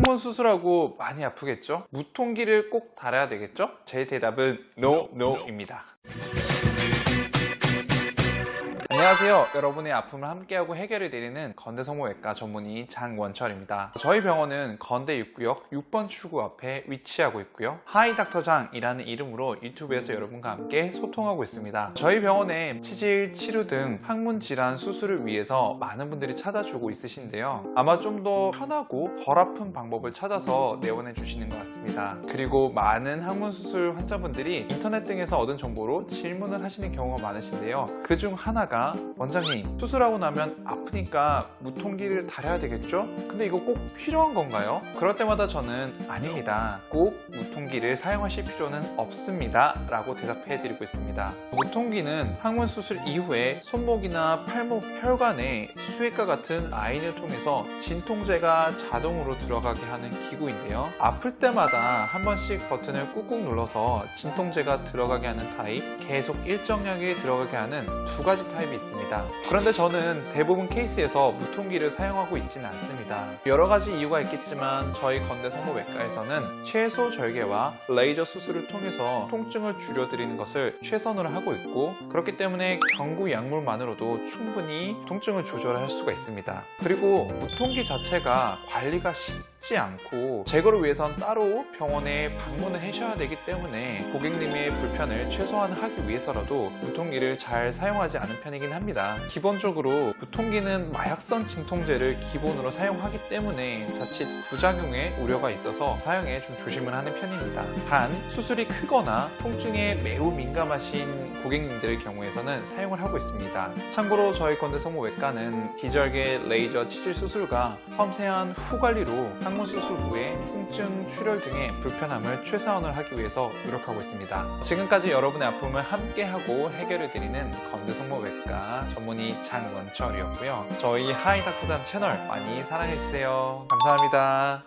항문 수술하고 많이 아프겠죠? 무통기를 꼭 달아야 되겠죠? 제 대답은 no, no입니다. 안녕하세요. 여러분의 아픔을 함께하고 해결해 드리는 건대성모외과 전문의 장원철입니다. 저희 병원은 건대 6구역 6번 출구 앞에 위치하고 있고요. 하이닥터장이라는 이름으로 유튜브에서 여러분과 함께 소통하고 있습니다. 저희 병원에 치질, 치료 등 항문 질환 수술을 위해서 많은 분들이 찾아주고 있으신데요. 아마 좀 더 편하고 덜 아픈 방법을 찾아서 내원해 주시는 것 같습니다. 그리고 많은 항문 수술 환자분들이 인터넷 등에서 얻은 정보로 질문을 하시는 경우가 많으신데요. 그중 하나가 원장님 수술하고 나면 아프니까 무통기를 달아야 되겠죠? 근데 이거 꼭 필요한 건가요? 그럴 때마다 저는 아닙니다. 꼭 무통기를 사용하실 필요는 없습니다. 라고 대답해 드리고 있습니다. 무통기는 항문 수술 이후에 손목이나 팔목 혈관에 수액과 같은 라인을 통해서 진통제가 자동으로 들어가게 하는 기구인데요. 아플 때마다 한 번씩 버튼을 꾹꾹 눌러서 진통제가 들어가게 하는 타입, 계속 일정량에 들어가게 하는 두 가지 타입이 있습니다. 그런데 저는 대부분 케이스에서 무통기를 사용하고 있지는 않습니다. 여러 가지 이유가 있겠지만 저희 건대 성모외과에서는 최소 절개와 레이저 수술을 통해서 통증을 줄여드리는 것을 최선으로 하고 있고 그렇기 때문에 경구 약물만으로도 충분히 통증을 조절할 수가 있습니다. 그리고 무통기 자체가 관리가 쉽지 않고 제거를 위해선 따로 병원에 방문을 하셔야 되기 때문에 고객님의 불편을 최소화하기 위해서라도 무통기를 잘 사용하지 않은 편이긴 합니다. 기본적으로 무통기는 마약성 진통제를 기본으로 사용하기 때문에 자칫 부작용에 우려가 있어서 사용에 좀 조심을 하는 편입니다. 단 수술이 크거나 통증에 매우 민감하신 고객님들의 경우에서는 사용을 하고 있습니다. 참고로 저희 건대 성모외과는 기절개 레이저 치질 수술과 섬세한 후 관리로 항문 수술 후에 통증, 출혈 등의 불편함을 최소한을 하기 위해서 노력하고 있습니다. 지금까지 여러분의 아픔을 함께하고 해결해드리는 건대 성모외과 전문의 장원철이었고요. 저희 하이닥터단 채널 많이 사랑해주세요. 감사합니다.